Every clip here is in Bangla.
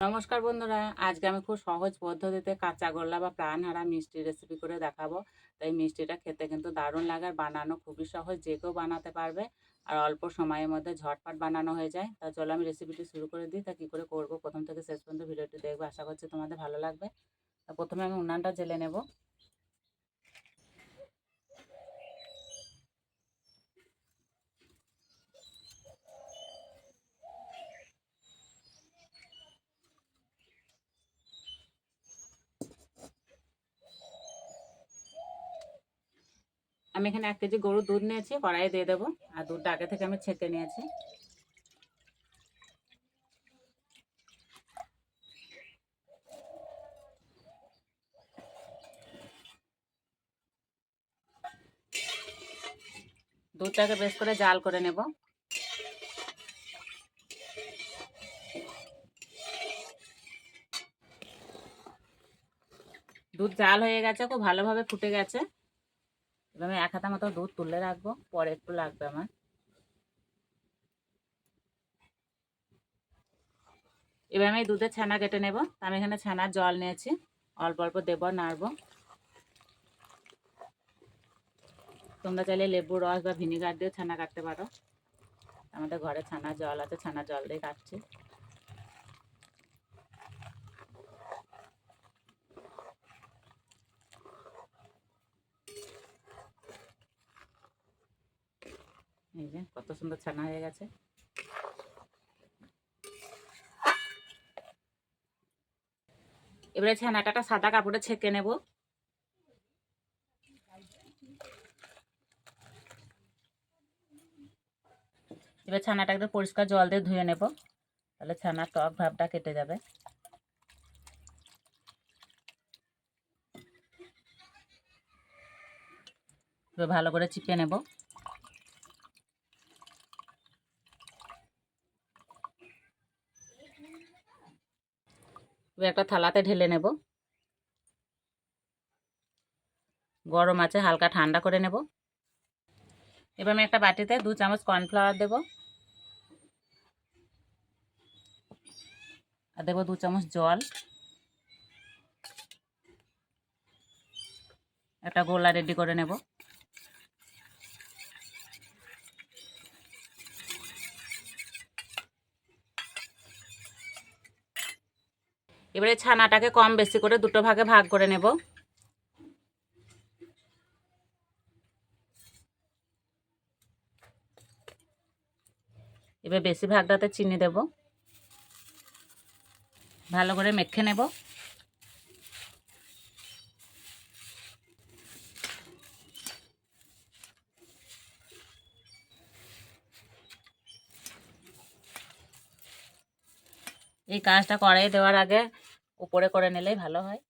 নমস্কার বন্ধুরা, আজকে আমি খুব সহজ পদ্ধতিতে কাঁচা গোল্লা বা প্রাণহারা মিষ্টি রেসিপি করে দেখাবো। তাই মিষ্টিটা খেতে কিন্তু দারুণ লাগে বানানো খুবই সহজ, যে কেউ বানাতে পারবে। আর অল্প সময়ের মধ্যে ঝটপট বানানো হয়ে যায়। তা চলো আমি রেসিপিটি শুরু করে দিই। তা কী করে করব? প্রথম থেকে শেষ পর্যন্ত ভিডিওটি দেখব। আশা করছি তোমাদের ভালো লাগবে। তা প্রথমে আমি উনানটা জেলে নেব। আমি এখানে এক কেজি গরুর দুধ নিয়েছি, কড়াইয়ে দিয়ে দেবো। আর দুধটা আগে থেকে আমি ছেঁকে নিয়েছি। দুধটাকে বেশ করে জাল করে নেব। দুধ জাল হয়ে গেছে, খুব ভালোভাবে ফুটে গেছে। এবার আমি এক হাতা মতো দুধ তুলে রাখব, পরে একটু লাগবে আমার। এবার আমি দুধের ছানা কেটে নেব। আমি এখানে ছানার জল নিয়েছি, অল্প অল্প দেব, নাড়বো। তোমরা চাইলে লেবুর রস বা ভিনিগার দিয়ে ছানা কাটতে পারো। আমাদের ঘরে ছানা জল আছে, ছানা জল দিয়ে কাটছি এই যে কত সুন্দর ছানা হয়ে গেছে। এবারে ছানাটা সাদা কাপড়ে ছেঁকে নেব। এবার ছানাটা একটু পরিষ্কার জল দিয়ে ধুয়ে নেব, তাহলে ছানার টক ভাবটা কেটে যাবে। ভালো করে চিপে নেব। একটা থালাতে ঢেলে নেব। গরম আছে, হালকা ঠান্ডা করে নেব। এবার আমি একটা বাটিতে দু চামচ কর্নফ্লাওয়ার দেব। আর দেবো দু চামচ জল। একটা গোলা রেডি করে নেব। এবারে ছানাটাকে কম বেশি করে দুটো ভাগে ভাগ করে নেব। এবার বেশি ভাগটাতে চিনি দেব। ভালো করে মেখে নেব। এই কাজটা কড়াই দেওয়ার আগে উপরে করে নিলেই ভালো হয়।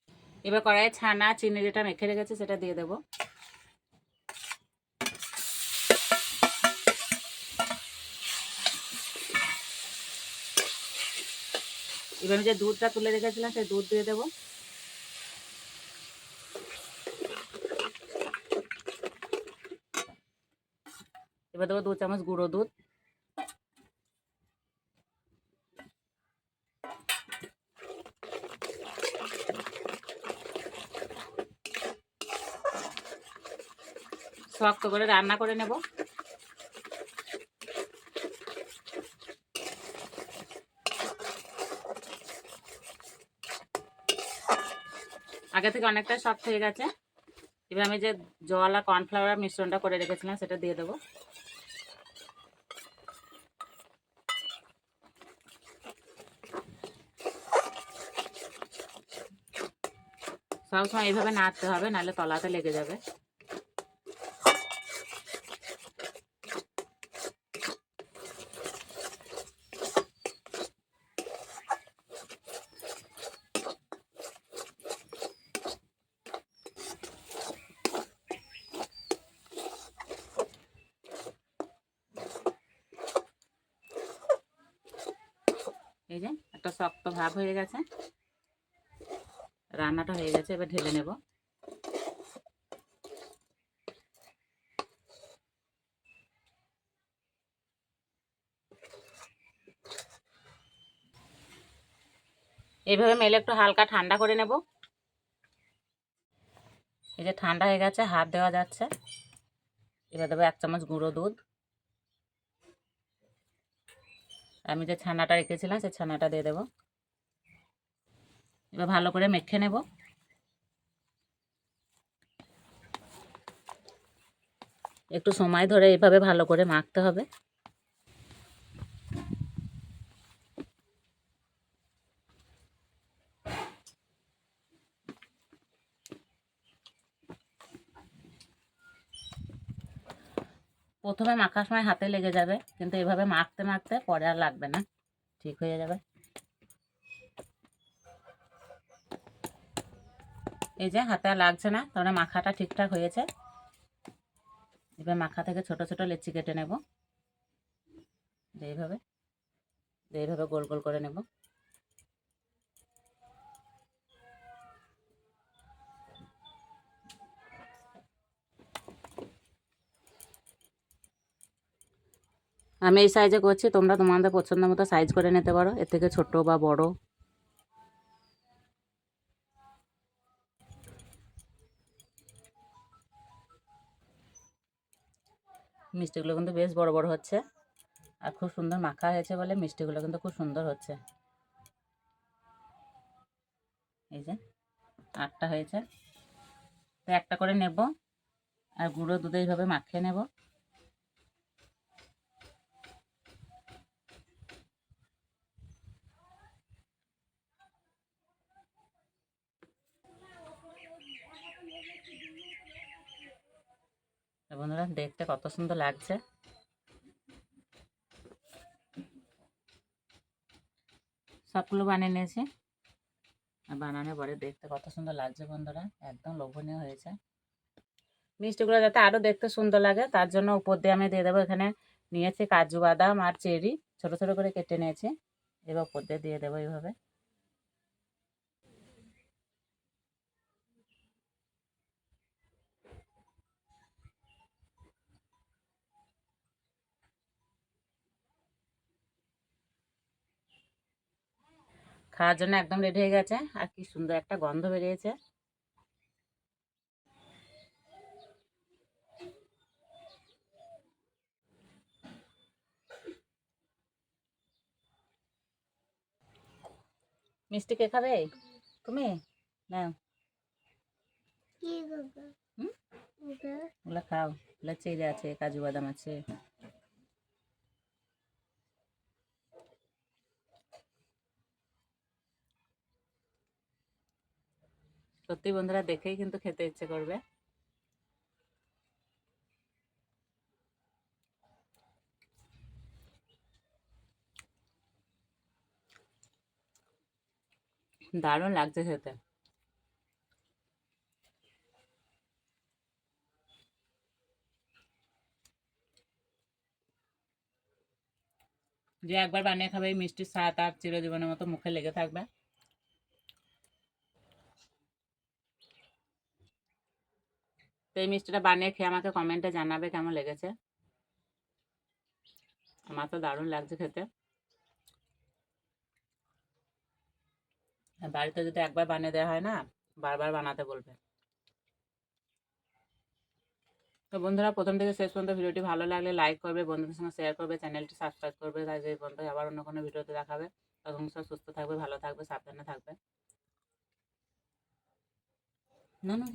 এবার কড়াইয়ে ছানা, চিনি যেটা মেখে রেখেছে সেটা দিয়ে দেবো। এবার আমি যে দুধটা তুলে রেখেছিলাম সেই দুধ দিয়ে দেবো। এবার দেবো দু চামচ গুঁড়ো দুধ। শক্ত করে রান্না করে নেব। আগে থেকে অনেকটা শক্ত হয়ে গেছে। এবার আমি যে জল আর কর্নফ্লাওয়ার মিশ্রণটা করে রেখেছিলাম সেটা দিয়ে দেবো। সবসময় এইভাবে নাড়তে হবে, নাহলে তলাতে লেগে যাবে। এই যে, একটা শক্ত ভাব হয়ে গেছে। রান্নাটা হয়ে গেছে, এবার ঢেলে নেব। এইভাবে মেলে একটু হালকা ঠান্ডা করে নেব। এই যে ঠান্ডা হয়ে গেছে, হাত দেওয়া যাচ্ছে। এবার দেবো এক চামচ গুঁড়ো দুধ। আমি যে ছানাটা রেখেছিলাম, সেই ছানাটা দিয়ে দেব। এবার ভালো করে মেখে নেব। একটু সময় ধরে এভাবে ভালো করে মাখতে হবে। প্রথমে মাখার সময় হাতে লেগে যাবে, কিন্তু এভাবে মাখতে মাখতে পরে আর লাগবে না। ঠিক হয়ে যাবে। এই যে হাতে আর লাগছে না, তাহলে মাখাটা ঠিকঠাক হয়েছে। এবার মাখা থেকে ছোট ছোট লেচি কেটে নেব। এইভাবে এইভাবে গোল গোল করে নেব। আমি এই সাইজে করছি, তোমরা তোমাদের পছন্দ মতো সাইজ করে নিতে পারো। এর থেকে ছোট বা বড়। মিষ্টিগুলো কিন্তু বেশ বড় বড় হচ্ছে। আর খুব সুন্দর মাখা হয়েছে বলে মিষ্টিগুলো কিন্তু খুব সুন্দর হচ্ছে। এই যে, আটটা হয়েছে। তো একটা করে নেব। আর গুঁড়ো দুধে এইভাবে মাখিয়ে নেব। বন্ধুরা, দেখতে কত সুন্দর লাগছে। সবগুলো বানিয়ে নিয়েছি। আর বানানোর পরে দেখতে কত সুন্দর লাগছে বন্ধুরা, একদম লোভনীয় হয়েছে। মিষ্টিগুলো যাতে আরও দেখতে সুন্দর লাগে, তার জন্য উপর দিয়ে আমি দিয়ে দেবো এখানে নিয়েছি কাজু বাদাম আর চেরি। ছোট ছোট করে কেটে নিয়েছি, এবার উপর দিয়ে দিয়ে দেবো এইভাবে। খাওয়ার জন্য একদম রেডি হয়ে গেছে। আর কি সুন্দর একটা গন্ধ বেরিয়েছে। মিষ্টি কে খাবে? তুমি? ওগুলো খাও। ওগুলো চেরি আছে কাজু বাদাম আছে। সত্যি বন্ধুরা দেখেই কিন্তু খেতে ইচ্ছে করবে। দারুণ লাগছে খেতে। যে একবার বানিয়ে খাবে এই মিষ্টির স্বাদ আর চিরজীবনের মতো মুখে লেগে থাকবে। তো এই মিষ্টিটা বানিয়ে খেয়ে আমাকে কমেন্টে জানাবে কেমন লেগেছে। আমার তো দারুণ লাগছে খেতে। বাড়িতে যদি একবার বানিয়ে দেওয়া হয় না, বারবার বানাতে বলবে। তো বন্ধুরা, প্রথম থেকে শেষ পর্যন্ত ভিডিওটি ভালো লাগলে লাইক করবে, বন্ধুদের সঙ্গে শেয়ার করবে চ্যানেলটি সাবস্ক্রাইব করবে, তাই যে বন্ধু আবার অন্য কোনো ভিডিওতে দেখাবে। তখন সব সুস্থ থাকবে, ভালো থাকবে, সাবধানে থাকবে। না না